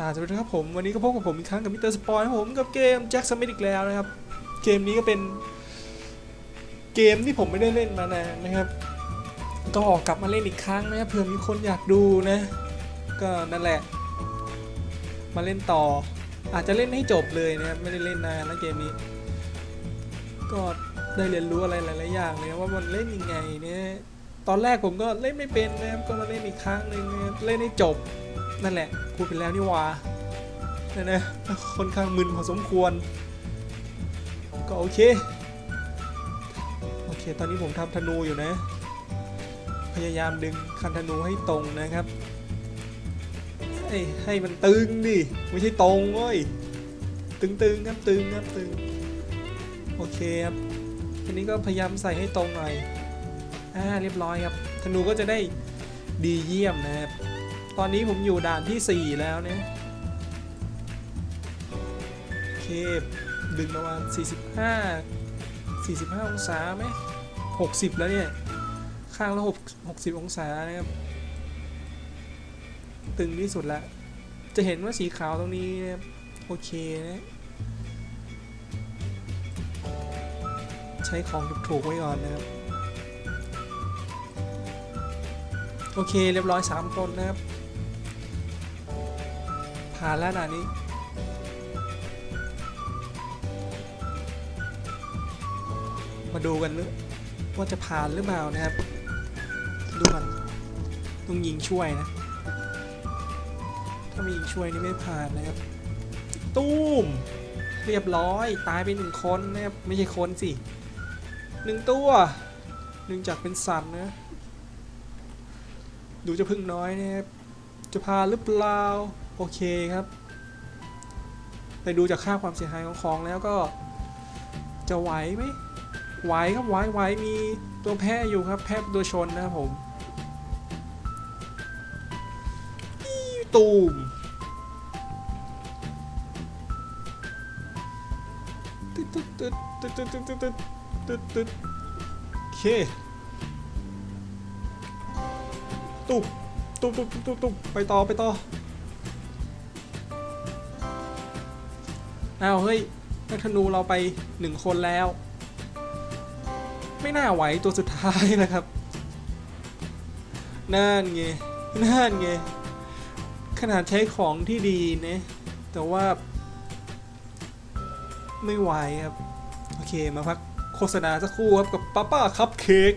อ่าสวัสดีครับผมวันนี้ก็พบกับผมอีกครั้งกับมิสเตอร์สปอยครับผมกับเกมแจ็คสมิธอีกแล้วนะครับ เกมนี้ก็เป็นเกมที่ผมไม่ได้เล่นมานานนะครับ ก็กลับมาเล่นอีกครั้งนะเผื่อมีคนอยากดูนะ ก็นั่นแหละ มาเล่นต่อ อาจจะเล่นให้จบเลยนะครับไม่ได้เล่นนานนะเกมนี้ ก็ได้เรียนรู้อะไรหลายๆอย่างเลยว่ามันเล่นยังไงเนี่ยตอนแรกผมก็เล่นไม่เป็นนะครับก็มาเล่นอีกครั้งหนึ่งเล่นให้จบ นั่นแหละพูดไปแล้วนี่ว่านั่นนะค่อนข้างมึนพอสมควร ก็โอเค โอเค ตอนนี้ผมทำธนูอยู่นะ พยายามดึงคันธนูให้ตรงนะครับให้ให้มันตึงดิ ไม่ใช่ตรงเว้ย ตึงๆครับตึงครับตึง โอเคครับทีนี้ก็พยายามใส่ให้ตรงหน่อย อ่า เรียบร้อยครับ ธนูก็จะได้ดีเยี่ยมนะครับ ตอนนี้ผมอยู่ด่านที่ 4 แล้วเนี่ยเคดึงประมาณ 45 45 องศาไหม60 แล้วเนี่ย ข้างละ6 60 องศานะครับ ตึงที่สุดแล้วจะเห็นว่าสีขาวตรงนี้นะครับโอเคนะใช้ของถูกๆไว้ก่อนนะครับ โอเคเรียบร้อย3คนนะครับ ผ่านแล้วนะนี้มาดูกันเลยว่าจะผ่านหรือเปล่านะครับ ดูกันต้องยิงช่วยนะ ถ้าไม่ยิงช่วยนี่ไม่ผ่านนะครับ ตู้ม เรียบร้อยตายไปหนึ่งคนนะครับไม่ใช่คนสิหนึ่งตัวหนึ่งจากเป็นสัตว์นะ ดูจะพึ่งน้อยนะครับจะพาหรือเปล่า โอเคครับ แต่ดูจากค่าความเสียหายของของแล้วก็ จะไหวไหมไหวครับไหวไหวมีตัวแพ้อยู่ครับ แพ้ตัวชนนะครับผมตูมตึ๊ดตึ๊ดตึ๊ดตึ๊ดตึ๊ดตึ๊ดตึ๊ดตึ๊ดตึ๊ดโอเคตุ๊บตุ๊บตุ๊บตุ๊บตุ๊บไปต่อไปต่อ อ้าวเฮ้ยนักธนูเราไปหนึ่งคนแล้ว ไม่น่าไหวตัวสุดท้ายนะครับนั่นไงนั่นไงขนาดใช้ของที่ดีนะแต่ว่า ไม่ไหวครับ โอเคมาพักโฆษณาสักครู่ครับกับป้าป้าคัพเค้ก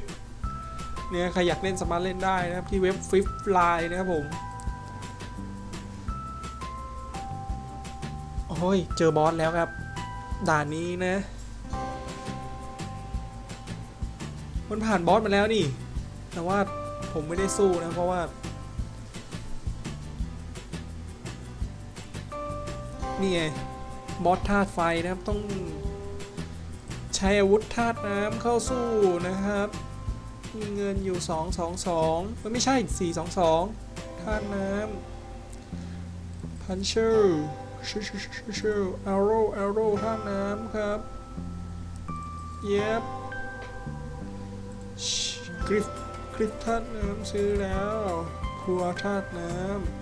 เนี่ยใครอยากเล่นสามารถเล่นได้นะครับที่เว็บฟิฟไลน์นะครับผม โอ้ย เจอบอสแล้วครับ ด่านนี้นะ มันผ่านบอสมาแล้วนี่ แต่ว่าผมไม่ได้สู้นะ เพราะว่า นี่ไง บอสธาตุไฟนะครับ ต้องใช้อาวุธธาตุน้ำเข้าสู้นะครับ มีเงินอยู่ 2 2 2มันไม่ใช่ 4 2 2ธาตุน้ำพันเชอร์ชิชิวชิชิวชิวอโร่อโร่ท่าน้ำครับ เย็บกริฟกริฟท่าน้ำซื้อแล้วพัวท่าน้ำ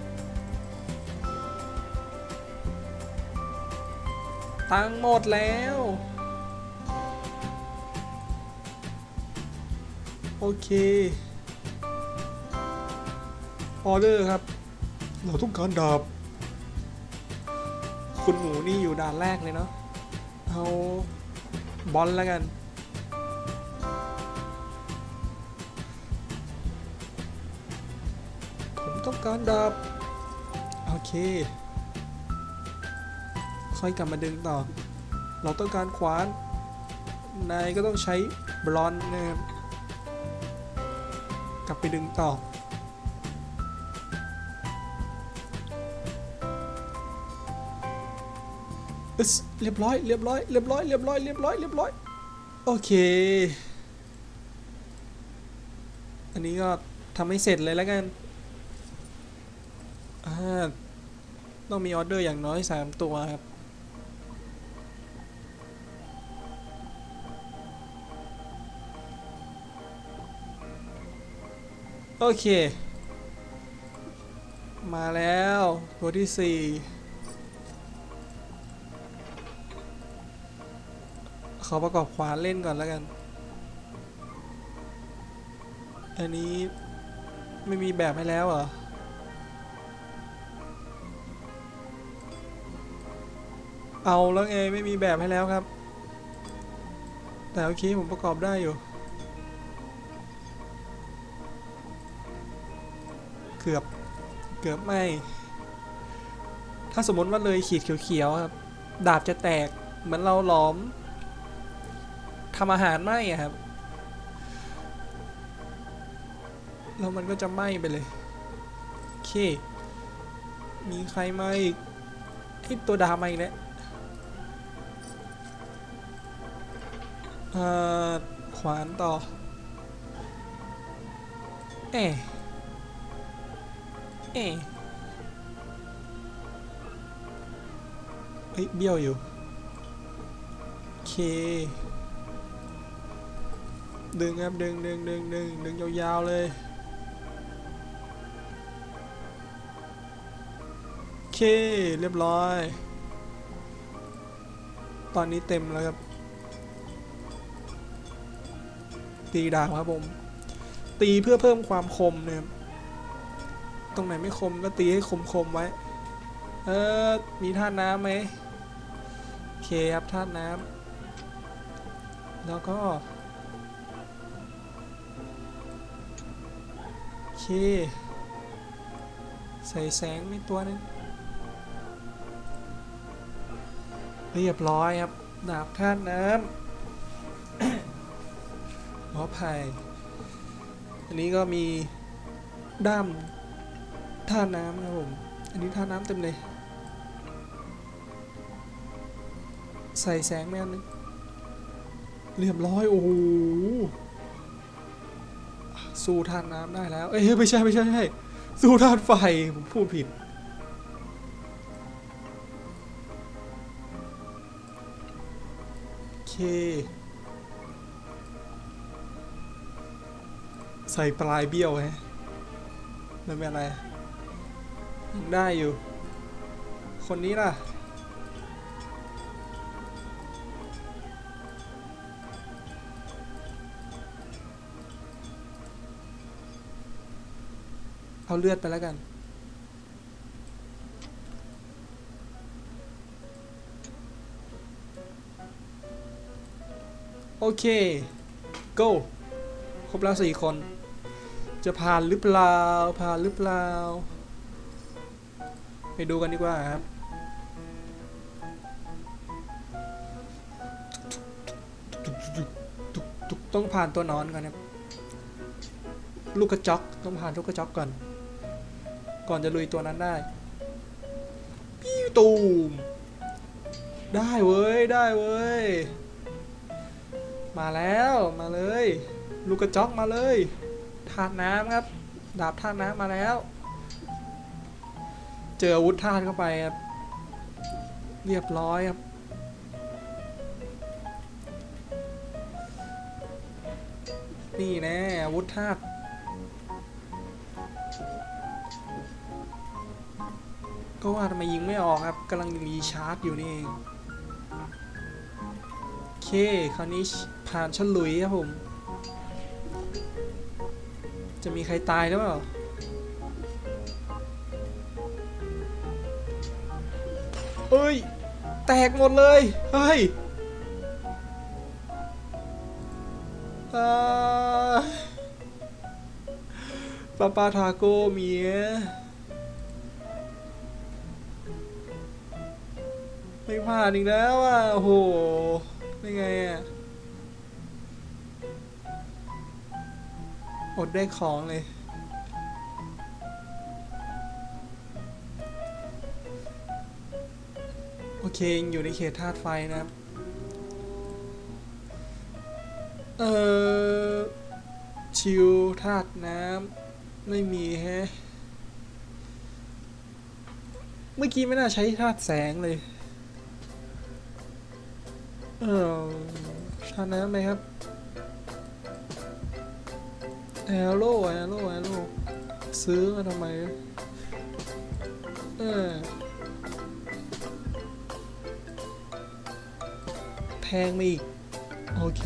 ตังหมดแล้วโอเค ออเดอร์ครับ เราต้องการดาบ คุณหมูนี่อยู่ด่านแรกเลยเนาะเอาบอลแล้วกันผมต้องการดาบโอเค ค่อยกลับมาดึงต่อ เราต้องการขวานนายก็ต้องใช้บลอนนะครับกลับไปดึงต่อ เรียบร้อยเรียบร้อยเรียบร้อยเรียบร้อยเรียบร้อยเรียบร้อยโอเค อันนี้ก็ทำให้เสร็จเลยแล้วกันต้องมีออเดอร์อย่างน้อย 3 ตัวครับ โอเค มาแล้ว ตัวที่สี่ ขอประกอบขวานเล่นก่อนแล้วกัน อันนี้ไม่มีแบบให้แล้วเหรอ เอาแล้วไงไม่มีแบบให้แล้วครับ แต่โอเคผมประกอบได้อยู่ เกือบ เกือบไม่ ถ้าสมมติว่าเลยขีดเขียวๆครับ ดาบจะแตกเหมือนเราหลอม ทำอาหารไหมอะครับ แล้วมันก็จะไหม้ไปเลย โอเค มีใครมาอีกไอตัวดามาอีกแล้วอ่าขวานต่อเอเอเฮ้ยเบี้ยวอยู่ โอเค ดึงครับดึงดึงดึงดึงดึงยาวๆเลยโอเคเรียบร้อย ตอนนี้เต็มแล้วครับ ตีดาบครับผม ตีเพื่อเพิ่มความคมนะครับตรงไหนไม่คมก็ตีให้คมๆไว้ เออมีท่าน้ำไหมโอเคครับท่าน้ำแล้วก็ เค ใส่แสงในตัวนึงเรียบร้อยครับดาบท่าน้ำหมอภัยอันนี้ก็มีด้ามท่าน้ำนะครับผม อันนี้ท่าน้ำเต็มเลย ใส่แสงแม่นึงเรียบร้อย โอ้โห สู้ท่าน้ำได้แล้ว เอ้ยไม่ใช่ไม่ใช่ไม่ใช่สู้ท่าไฟผมพูดผิด โอเค ใส่ปลายเบี้ยวไงไม่เป็นไรยังได้อยู่ คนนี้ล่ะ เอาเลือดไปแล้วกัน โอเค go ครบแล้วสี่คน จะผ่านหรือเปล่า ผ่านหรือเปล่า ไปดูกันดีกว่าครับต้องผ่านตัวนอนก่อนครับลูกกระจอกต้องผ่านลูกกระจอกก่อน ก่อนจะลุยตัวนั้นได้ปิ้วตูม ได้เว้ย ได้เว้ย มาแล้วมาเลย ลูกกระจอกมาเลยธาตุน้ำครับ ดาบธาตุน้ำมาแล้ว เจออาวุธธาตุเข้าไปครับ เรียบร้อยครับนี่แน่อาวุธธาตุ ก็ว่าทำไมยิงไม่ออกครับกำลังรีชาร์จอยู่นี่เองโอเคคราวนี้ผ่านฉลุยครับผม จะมีใครตายหรือเปล่าเอ้ย แตกหมดเลย เฮ้ยอ่าปาปาทาโกเมีย ไม่ผ่านอีกแล้วอะโอ้โหไม่ไงอะอดได้ของเลย โอเคยังอยู่ในเขตธาตุไฟนะครับ เออชิวธาตุน้ำไม่มีแฮะ เมื่อกี้ไม่น่าใช้ธาตุแสงเลย เออธาน้ำไหมครับแอโร่แอโร่แอโร่ซื้อมาทำไมเออแพงมาอีก โอเค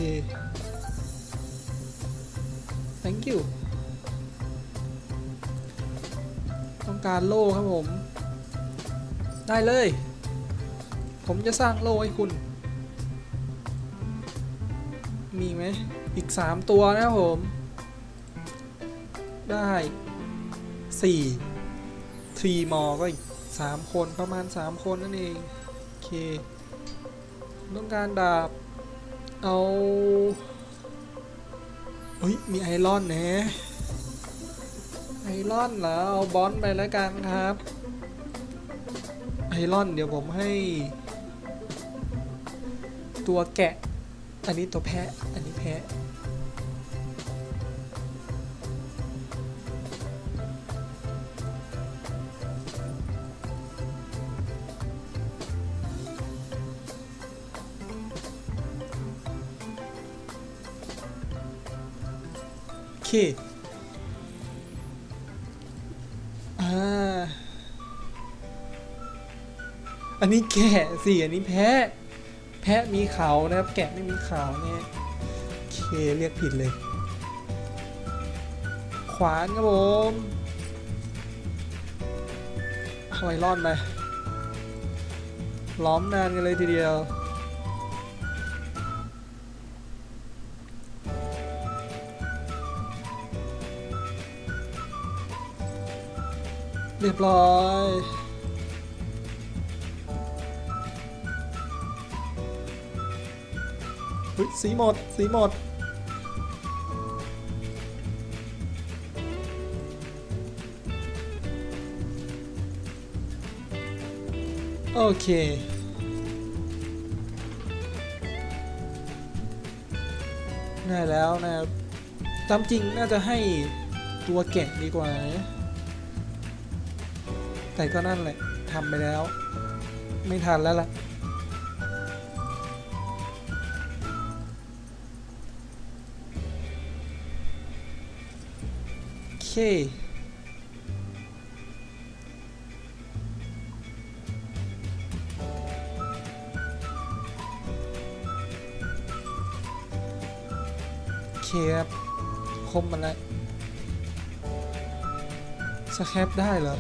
thank you ต้องการโล่ครับผม ได้เลย ผมจะสร้างโล่ให้คุณ มีไหมอีก 3 ตัวนะครับผม ได้4 3มอก็อีก 3 คนประมาณ 3 คนนั่นเอง โอเค ต้องการดาบ เอาเฮ้ย มีไอรอนนะไอรอนเหรอ เอาบอลไปแล้วกันครับ ไอรอนเดี๋ยวผมให้ ตัวแกะ อันนี้ตัวแพะ อันนี้แพะ โอเค อ่า อันนี้แกะสิอันนี้แพะ แพะมีเขานะครับ แกะไม่มีเขาเนี่ยเคเรียกผิดเลย ขวานครับผมเอาไอรอนไปล้อมนานกันเลยทีเดียว เรียบร้อย อุ๊ยสีหมด สีหมด โอเค ได้แล้วนะครับตามจริงน่าจะให้ตัวแกะดีกว่านะแต่ก็นั่นแหละทำไปแล้ว ไม่ทันแล้วล่ะ โอเคโอเคครับ คมมันแล้วสแคปได้เหรอ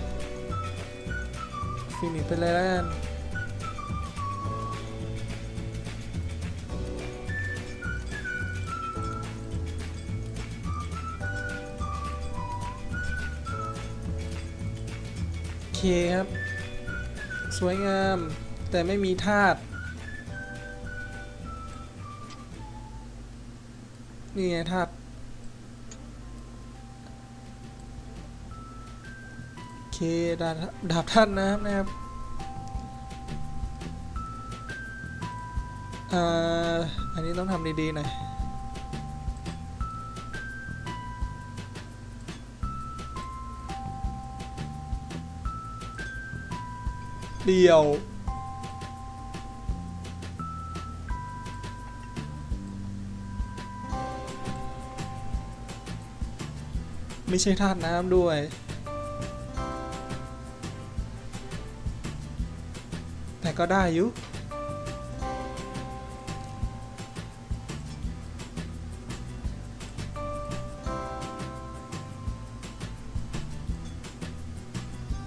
ฟินิชไปเลยแล้วกัน คครับ สวยงาม แต่ไม่มีธาตุนี่ไงธาตุโอเคดาบดาบท่านนะครับนะครับอ่ออันนี้ต้องทำดีๆหน่อย เดียว ไม่ใช่ธาตุน้ำด้วยแต่ก็ได้อยู่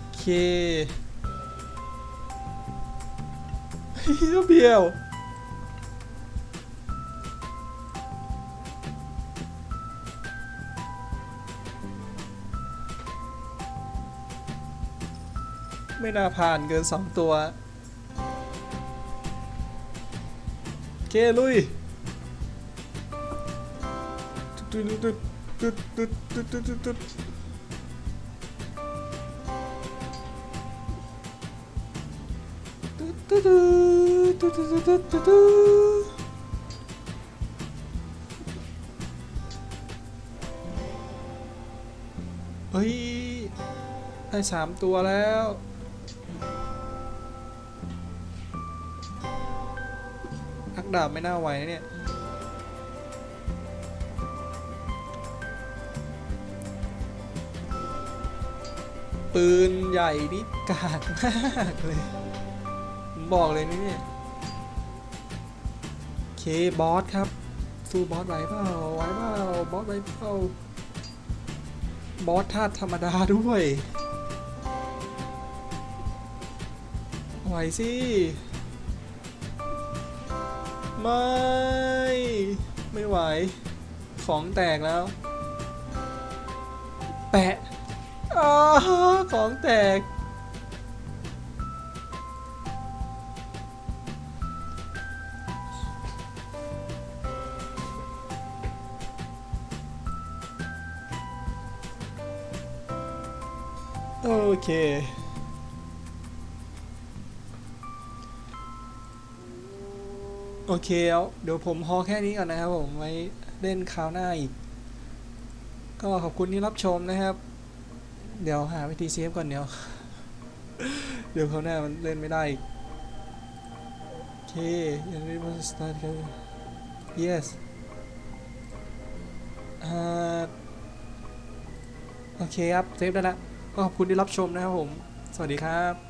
โอเค เฮ้ยเบี้ยวไม่น่าผ่านเกินสองตัวเคลุยตุ๊ดตุ๊ดตุ๊ดตุ๊ดตุ๊ดตุ๊ดตุ๊ดตุ๊ดตุ๊ด เฮ้ย ได้สามตัวแล้ว อักดาบไม่น่าไหวนะเนี่ยปืนใหญ่นี่กากมากเลย บอกเลยนี่เนี่ย บอสครับ สู้บอสไหวเปล่าไหวเปล่าบอสไหวเปล่าบอสธาตุธรรมดาด้วยไหวสิไม่ ไม่ไหว ของแตกแล้ว แปะอ้าของแตก เค โอเคเอาเดี๋ยวผมพอแค่นี้ก่อนนะครับผมไว้เล่นคราวหน้าอีก ก็ขอบคุณที่รับชมนะครับ เดี๋ยวหาวิธีเซฟก่อนเดี๋ยว เดี๋ยวคราวหน้ามันเล่นไม่ได้อีก โอเคยังไม่มาสตาร์ทกัน yes อ่าโอเคครับ เซฟได้แล้ว ขอบคุณที่รับชมนะครับผม สวัสดีครับ